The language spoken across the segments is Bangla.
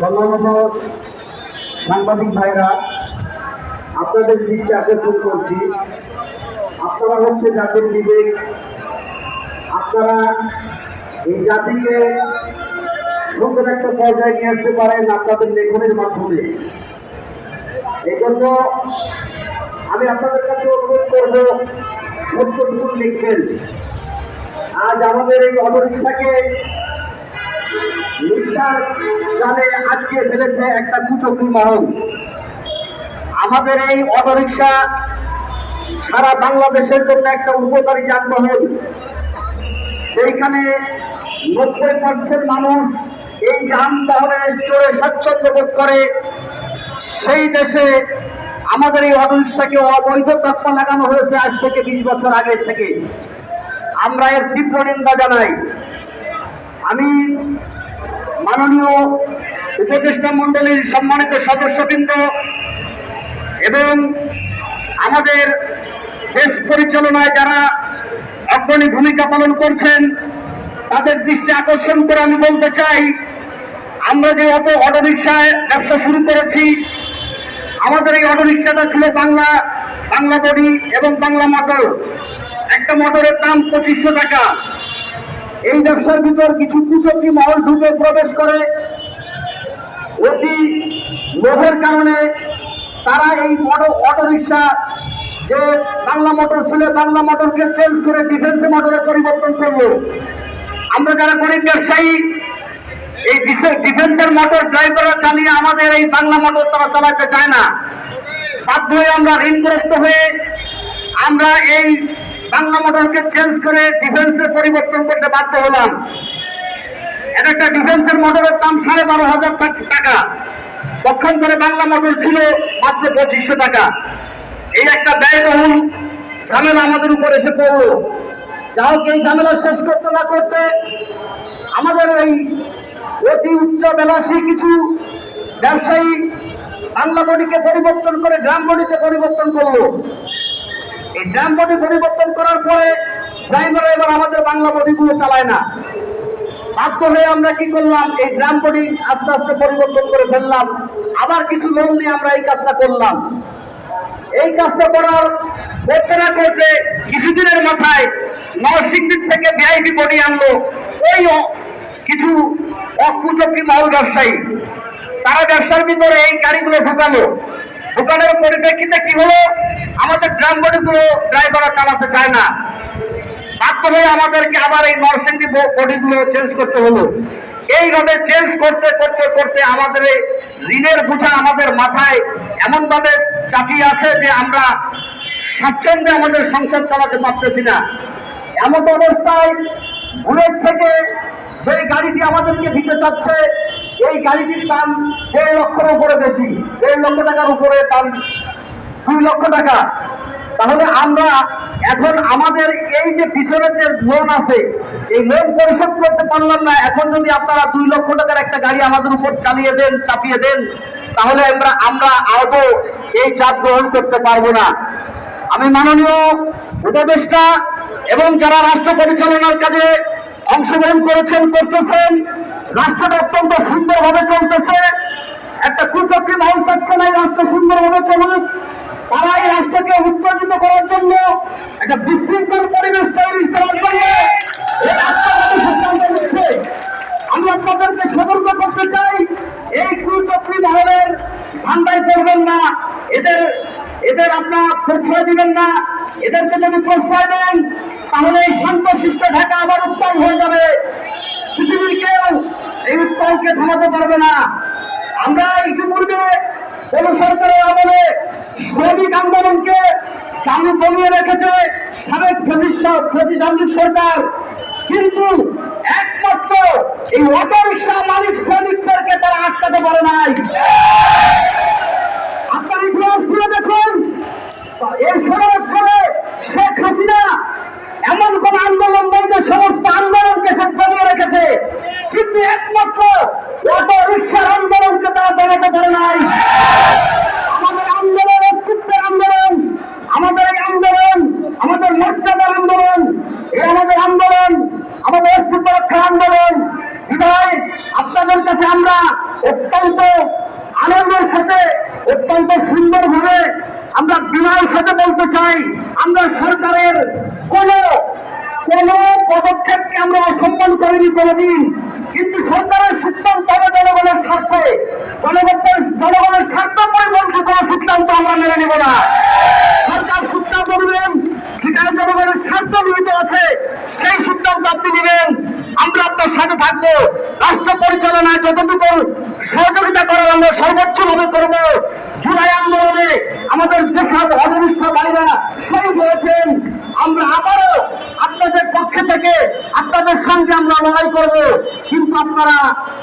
সম্মানিত সাংবাদিক ভাইরা, আপনাদের দৃষ্টি আকর্ষণ করছি। আপনারা হচ্ছে জাতির বিবেক। আপনারা এই জাতিকে সুন্দর একটা পর্যায়ে নিয়ে আসতে পারেন আপনাদের লেখনের মাধ্যমে। এই জন্য আমি আপনাদের কাছে অনুরোধ করব সত্যটুকু লিখবেন, আজ আমাদের এই অটোরিক্সাকে আটকে ফেলেছে একটা কুচক্রি মহল আমাদের এই অটোরিক্সা সারা বাংলাদেশের জন্য একটা উপকারী যানবাহন। সেইখানে নব্বই পার্সেন্ট মানুষ এই যানবাহনে চড়ে স্বাচ্ছন্দ্য বোধ করে। সেই দেশে আমাদের এই অটোরিক্সাকে অবৈধ তৎপা লাগানো হয়েছে আজ থেকে বিশ বছর আগে থেকে। আমরা এর তীব্র নিন্দা জানাই। আমি মাননীয় উপদেষ্টা মন্ডলীর সম্মানিত সদস্যবৃন্দ এবং আমাদের দেশ পরিচালনায় যারা অগ্রণী ভূমিকা পালন করছেন, তাদের দৃষ্টি আকর্ষণ করে আমি বলতে চাই, আমরা যে অটো অটোরিকশায় ব্যবসা শুরু করেছি, আমাদের এই অটোরিকশাটা ছিল বাংলা বাংলা বডি এবং বাংলা মোটর। একটা মোটরের দাম পঁচিশশো টাকা। এই ব্যবসার ভিতর কিছু কুচক্রি মহল ঢুকে প্রবেশ করে। অতি লোভের কারণে তারা এই মোটর অটোরিকশা, যে বাংলা মোটর ছিল, বাংলা মোটরকে চেঞ্জ করে ডিফেন্স মোটরে পরিবর্তন করল। আমরা যারা গরিব ব্যবসায়ী, এই ডিফেন্সের মোটর ড্রাইভাররা চালিয়ে আমাদের এই বাংলা মোটর তারা চালাতে চায় না। বাধ্য হয়ে আমরা ঋণগ্রস্ত হয়ে আমরা এই বাংলা চেঞ্জ করে ডিফেন্সে পরিবর্তন করতে বাধ্য হলাম। এক একটা ডিফেন্সের মোটরের দাম সাড়ে বারো হাজার টাকা। পক্ষান্তরে বাংলা মোটর ছিল মাত্র পঁচিশশো টাকা। এই একটা ব্যয়বহুল ঝামেলা আমাদের উপর এসে পড়ল। যা হোক, এই ঝামেলা শেষ করতে না করতে আমাদের এই অতি উচ্চ বেলাসী কিছু ব্যবসায়ী বাংলা বডিকে পরিবর্তন করে গ্রাম বডিতে পরিবর্তন করল। এই ড্রাম বডি পরিবর্তন করার পরে ড্রাইভার এবার আমাদের বাংলা বডিগুলো চালায় না। বাধ্য হয়ে আমরা কি করলাম? এই ড্রাম বডি আস্তে আস্তে পরিবর্তন করে ফেললাম। আবার কিছু লোন নিয়ে আমরা এই কাজটা করলাম। এই কাজটা করার করতে না করতে কিছুদিনের মাথায় নরসিংদীর থেকে ভিআইপি বডি আনলো। ওই কিছু অকুচকি মহল ব্যবসায়ী। তারা ব্যবসার ভিতরে এই গাড়িগুলো ঢুকালো। ঢুকানোর পরিপ্রেক্ষিতে কি হলো? আমাদের ড্রাম বডিগুলো ড্রাইভাররা চালাতে চায় না। বাধ্য হয়ে আমাদেরকে আবার এই নরসিংদী বডিগুলো চেঞ্জ করতে হলো। এইভাবে চেঞ্জ করতে করতে করতে আমাদের এই ঋণের বোঝা আমাদের মাথায় এমন ভাবে চাপিয়ে আছে যে আমরা স্বাচ্ছন্দ্যে আমাদের সংসার চালাতে পারতেছি না। এমন অবস্থায় বুলেট থেকে যে গাড়িটি আমাদেরকে দিতে চাচ্ছে, এই গাড়িটির দাম দেড় লক্ষের উপরে বেশি, দেড় লক্ষ টাকার উপরে দাম দুই লক্ষ টাকা। তাহলে আমরা এখন আমাদের এই যে পিছনে যে লোন আছে, এই লোন পরিশোধ করতে পারলাম না। এখন যদি আপনারা দুই লক্ষ টাকার একটা গাড়ি আমাদের উপর চালিয়ে দেন, চাপিয়ে দেন, তাহলে আমরা আমরা আদৌ এই চাপ গ্রহণ করতে পারব না। আমি মাননীয় উপদেষ্টা এবং যারা রাষ্ট্র পরিচালনার কাজে অংশগ্রহণ করেছেন, করতেছেন, রাষ্ট্রটা অত্যন্ত সুন্দরভাবে চলতেছে। একটা কুচক্রি মহল চাচ্ছে না এই রাষ্ট্র সুন্দরভাবে তারা রাষ্ট্রকে উত্তেজিত করার জন্য একটা বিশৃঙ্খল পরিবেশ তৈরি করার জন্য সিদ্ধান্ত নিচ্ছে। আমি আপনাদেরকে সতর্ক করতে চাই, এই কুচক্রি মহলের ঠান্ডায় পড়বেন না। এদের এদের আপনার প্রশ্রয় দিবেন না। এদেরকে যদি প্রশ্রয় দেন, তাহলে এই শান্তশিষ্ট ঢাকা আবার উত্তাল হয়ে যাবে। পৃথিবীর কেউ এই উত্তালকে থামাতে পারবে না। আমরা ইতিপূর্বে কোন সরকারের আমলে শ্রমিক আন্দোলনকে চালু কমিয়ে রেখেছে সাবেক ফেসিসামলিক সরকার। কিন্তু একমাত্র এই অটোরিক্সা মালিক শ্রমিকদেরকে তারা আটকাতে পারে নাই আপনার ইতিহাস খুলে দেখুন এই ষোলো বছরে শেখ হাসিনা এমন কোন আন্দোলন নেই যে সমস্ত আন্দোলনকে সে কমিয়ে রেখেছে কিন্তু একমাত্র অটো রিক্সার আন্দোলনকে তারা দাঁড়াতে পারে নাই আমাদের আন্দোলন অস্তিত্বের আন্দোলন আমাদের এই আন্দোলন আমাদের মর্যাদার আন্দোলন এই আমাদের কাছে আমরা অত্যন্ত আনন্দের সাথে, অত্যন্ত সুন্দরভাবে আমরা বিনয়ের সাথে বলতে চাই, আমরা সরকারের কোনো, কোন পদক্ষেপকে আমরা অসম্মান করিনি কোনোদিন। কিন্তু সরকারের সিদ্ধান্ত হবে জনগণের স্বার্থে। জনগণের জনগণের স্বার্থ পরিবর্তিত কোনো সিদ্ধান্ত আমরা মেনে নেব না। সরকার সিদ্ধান্ত নেবেন সেখানে জনগণের স্বার্থ নিহিত আছে, সেই সিদ্ধান্ত আপনি নেবেন সাথে থাকব। রাষ্ট্র পরিচালনায় যতটুকু সহযোগিতা আমরা সর্বোচ্চ ভাবে করব। জুলাই আন্দোলনে আমাদের যেসব অদৃশ্য ভাইরা শহীদ হয়েছেন, আমরা আবারও আপনাদের পক্ষে থেকে, আপনাদের সঙ্গে আমরা লড়াই করব। কিন্তু আপনারা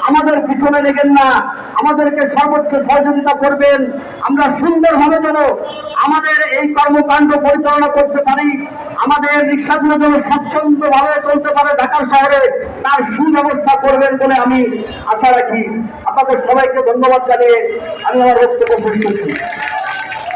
আমাদের পিছনে লেগেন না। আমাদেরকে সর্বোচ্চ সহযোগিতা করবেন। আমরা সুন্দরভাবে যেন আমাদের এই কর্মকাণ্ড পরিচালনা করতে পারি। আমাদের রিক্সাগুলো যেন স্বচ্ছন্দভাবে চলতে পারে ঢাকা শহরে, তার সুব্যবস্থা করবেন বলে আমি আশা রাখি। আপনাদের সবাইকে ধন্যবাদ। জানিয়ে আমি আমার বক্তব্য পরিচয়